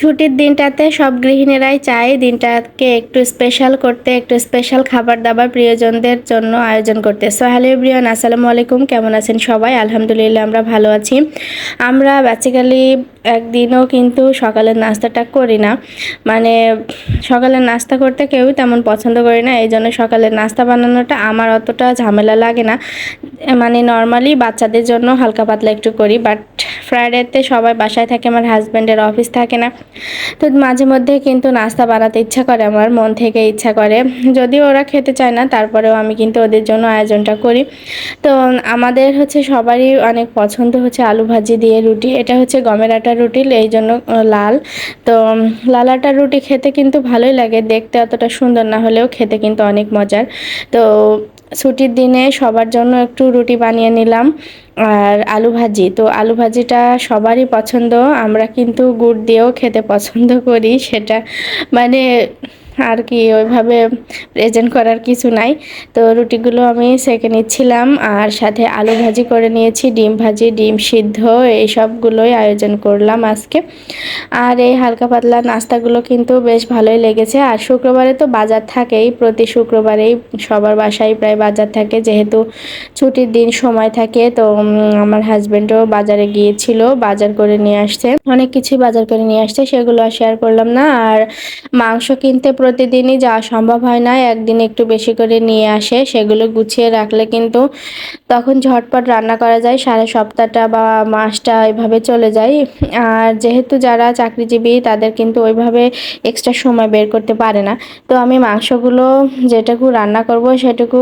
ছুটির দিনটাতে সব গৃহিণীরাই চায় দিনটাকে একটু স্পেশাল করতে, একটু স্পেশাল খাবার দাবার প্রিয়জনদের জন্য আয়োজন করতে। সো হ্যালো আসসালামু আলাইকুম, কেমন আছেন সবাই? আলহামদুলিল্লাহ, আমরা ভালো আছি। আমরা বেসিক্যালি একদিনও কিন্তু সকালের নাস্তাটা করি না। মানে সকালের নাস্তা করতে কেউই তেমন পছন্দ করি না। এই জন্য সকালের নাস্তা বানানোটা আমার অতটা ঝামেলা লাগে না। মানে নর্মালি বাচ্চাদের জন্য হালকা পাতলা একটু করি বাট ফ্রাইডেতে সবাই বাসায় থাকে, আমার হাজব্যান্ডের অফিস থাকে না। তো মাঝে মধ্যে কিন্তু নাস্তা বানাতে ইচ্ছা করে, আমার মন থেকে ইচ্ছা করে। যদিও ওরা খেতে চায় না, তারপরেও আমি কিন্তু ওদের জন্য আয়োজনটা করি। তো আমাদের হচ্ছে সবারই অনেক পছন্দ হচ্ছে আলু ভাজি দিয়ে রুটি। এটা হচ্ছে গমের আটার রুটি, এই জন্য লাল। তো লাল আটার রুটি খেতে কিন্তু ভালোই লাগে, দেখতে অতটা সুন্দর না হলেও খেতে কিন্তু অনেক মজার। তো ছুটির দিনে সবার জন্য একটু রুটি বানিয়ে নিলাম। আর আলু ভাজি। তো আলু ভাজিটা সবারই পছন্দ, আমরা কিন্তু গুড় দিয়েও খেতে পছন্দ করি সেটা। মানে আর কি, ওইভাবে প্রেজেন্ট করার কিছু নাই। তো রুটিগুলো আমি সেঁকে নিচ্ছিলাম আর সাথে আলু ভাজি করে নিয়েছি, ডিম ভাজি, ডিম সিদ্ধ, এই সবগুলোই আয়োজন করলাম আজকে। আর এই হালকা পাতলা নাস্তাগুলো কিন্তু বেশ ভালোই লেগেছে। আর শুক্রবারে তো বাজার থাকেই, প্রতি শুক্রবারেই সবার বাসায় প্রায় বাজার থাকে। যেহেতু ছুটির দিন সময় থাকে, তো আমার হাজব্যান্ডও বাজারে গিয়েছিল, বাজার করে নিয়ে আসছে। অনেক কিছুই বাজার করে নিয়ে আসছে, সেগুলো শেয়ার করলাম না। আর মাংস কিনতে প্রতিদিনই যাওয়া সম্ভব হয় না, একদিন একটু বেশি করে নিয়ে আসে, সেগুলো গুছিয়ে রাখলে কিন্তু তখন ঝটপট রান্না করা যায়, সারা সপ্তাহটা বা মাসটা এভাবে চলে যায়। আর যেহেতু যারা চাকরিজীবী, তাদের কিন্তু ওইভাবে এক্সট্রা সময় বের করতে পারে না। তো আমি মাংসগুলো যেটুকু রান্না করব, সেটুকু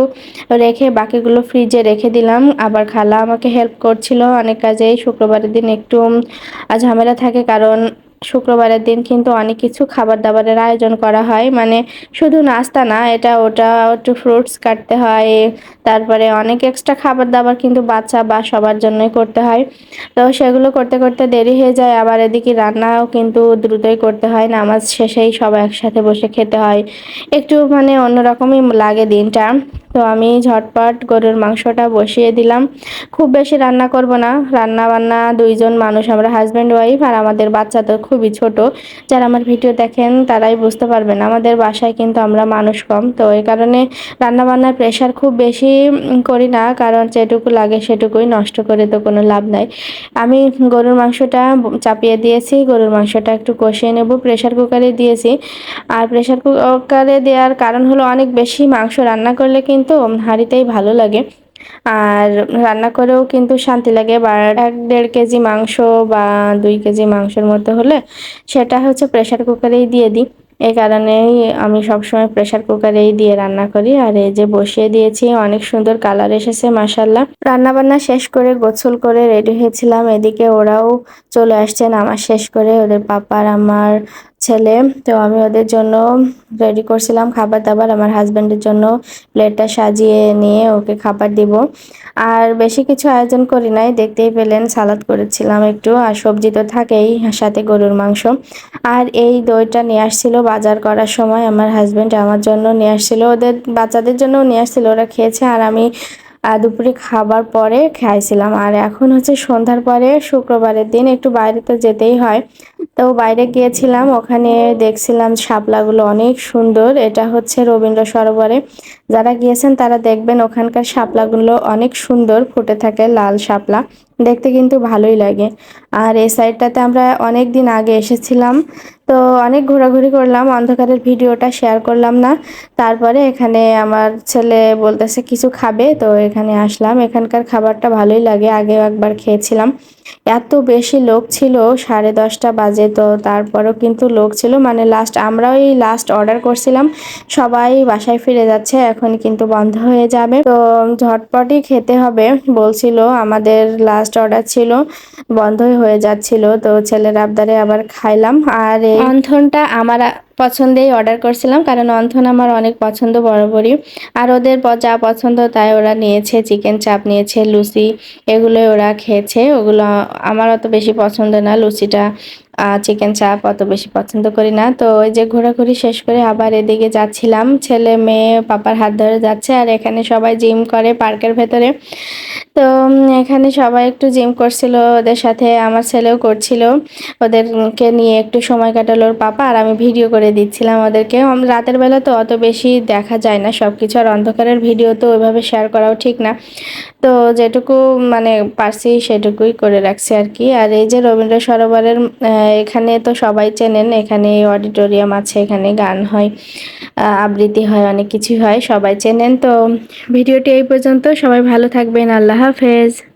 রেখে বাকিগুলো ফ্রিজে রেখে দিলাম। আবার খালা আমাকে হেল্প করছিল অনেক কাজেই। শুক্রবারের দিন একটু ঝামেলা থাকে কারণ শুক্রবারের দিন কিন্তু অনেক কিছু খাবার দাবারের আয়োজন করা হয়। মানে শুধু নাস্তা না, এটা ওটা একটু ফ্রুটস কাটতে হয়, তারপরে অনেক এক্সট্রা খাবার দাবার কিন্তু বাচ্চা বা সবার জন্যই করতে হয়। তো সেগুলো করতে করতে দেরি হয়ে যায়, আবার এদিকে রান্নাও কিন্তু দ্রুতই করতে হয়, নামাজ শেষেই সবাই একসাথে বসে খেতে হয়। একটু মানে অন্যরকমই লাগে দিনটা। তো আমি ঝটপট গরুর মাংসটা বসিয়ে দিলাম। খুব বেশি রান্না করব না। রান্না বান্না দুইজন মানুষ, আমরা হাজব্যান্ড ওয়াইফ আর আমাদের বাচ্চা তো খুবই ছোট। যারা আমার ভিডিও দেখেন, তারাই বুঝতে পারবেন, আমাদের বাসায় কিন্তু আমরা মানুষ কম। তো এই কারণে রান্না বান্নার প্রেশার খুব বেশি করি না, কারণ যেটুকু লাগে সেটুকুই নষ্ট করে তো কোনো লাভ নাই। আমি গরুর মাংসটা চাপিয়ে দিয়েছি, গরুর মাংসটা একটু কষিয়ে নেব। প্রেশার কুকারে দিয়েছি। আর প্রেশার কুকারে দেওয়ার কারণ হলো অনেক বেশি মাংস রান্না করলে কিন্তু হাঁড়িতেই ভালো লাগে। আর রান্না করেও কিন্তু শান্তি লাগে। বা এক দেড় কেজি মাংস বা দুই কেজি মাংসের মতো হলে সেটা হচ্ছে প্রেশার কুকারেই দিয়ে দিই। এই কারণেই আমি সবসময় প্রেশার কুকারেই দিয়ে রান্না করি। আর এই যে বসিয়ে দিয়েছি, অনেক সুন্দর কালার এসেছে মাসাল্লাহ রান্না বান্না শেষ করে গোসল করে রেডি হয়েছিলাম। এদিকে ওরাও চলে আসছেন আমার শেষ করে। ওদের পাপার আমার ছেলে, তো আমি ওদের জন্য রেডি করছিলাম খাবার দাবার। আমার হাজব্যান্ডের জন্য প্লেটটা সাজিয়ে নিয়ে ওকে খাবার দিব। আর বেশি কিছু আয়োজন করি নাই, দেখতেই পেলেন সালাদ করেছিলাম একটু, আর সবজি তো থাকেই, সাথে গরুর মাংস। আর এই দইটা নিয়ে আসছিল বাজার করার সময়, আমার হাজব্যান্ড আমার জন্য নিয়ে আসছিল, ওদের বাচ্চাদের জন্যও নিয়ে আসছিল, ওরা খেয়েছে, আর আমি দুপুরে খাবার পরে খাইছিলাম। আর এখন হচ্ছে সন্ধ্যার পরে শুক্রবারের দিন একটু বাইরে তো যেতেই হয়। তো বাইরে গিয়েছিলাম, ওখানে দেখছিলাম শাপলাগুলো অনেক সুন্দর। এটা হচ্ছে রবীন্দ্র সরোবরে। যারা গিয়েছেন তারা দেখবেন ওখানকার শাপলাগুলো অনেক সুন্দর, ফুটে থাকে লাল শাপলা। দেখতে কিন্তু ভালোই লাগে। আর এই সাইডটাতে আমরা অনেক দিন আগে এসেছিলাম, তো অনেক ঘোরাঘুরি করলাম, অন্ধকারের ভিডিওটা শেয়ার করলাম না। তারপরে এখানে আমার ছেলে বলতেছে, কিছু খাবে? তো এখানে আসলাম। এখানকার খাবারটা ভালোই লাগে, আগেও একবার খেয়েছিলাম। এত বেশি লোক ছিল, সাড়ে দশটা বাজে, তো তারপরেও কিন্তু লোক ছিল। মানে লাস্ট আমরাও এই লাস্ট অর্ডার করছিলাম, সবাই বাসায় ফিরে যাচ্ছে, এখন কিন্তু বন্ধ হয়ে যাবে। তো ঝটপটই খেতে হবে, বলছিল আমাদের লাস্ট অর্ডার ছিল বন্ধই হয়ে যাচ্ছিল। তো ছেলের আবদারে আবার খাইলাম। আর এই অন্থনটা আমার পছন্দেই অর্ডার করছিলাম, কারণ অন্থন আমার অনেক পছন্দ বরাবরই। আর ওদের যা পছন্দ তাই ওরা নিয়েছে চিকেন চাপ নিয়েছে, লুচি এগুলোই ওরা খেয়েছে। ওগুলো আমার অত বেশি পছন্দ না, লুচিটা চিকেন চাপ অত বেশি পছন্দ করি না। তো ওই যে ঘোরাঘুরি শেষ করে আবার এদিকে যাচ্ছিলাম। ছেলে, মেয়ে, পাপার হাত ধরে যাচ্ছে আর এখানে সবাই জিম করে পার্কের ভেতরে। তো এখানে সবাই একটু জিম করছিল ওদের সাথে, আমার ছেলেও করছিল। ওদেরকে নিয়ে একটু সময় কাটালো পাপা আর আমি ভিডিও করে দিচ্ছিলাম ওদেরকে। উম, রাতের বেলা তো অত বেশি দেখা যায় না সব কিছু আর অন্ধকারের ভিডিও তো ওইভাবে শেয়ার করাও ঠিক না। তো যেটুকু মানে পারছি সেটুকুই করে রাখছি আর কি। আর এই যে রবীন্দ্র সরোবরের এখানে তো সবাই চেনেন এখানে অডিটোরিয়াম আছে এখানে গান হয় আবৃত্তি হয় অনেক কিছু হয় সবাই চেনেন। তো ভিডিওটি এই পর্যন্ত সবাই ভালো থাকবেন আল্লাহ হাফেজ।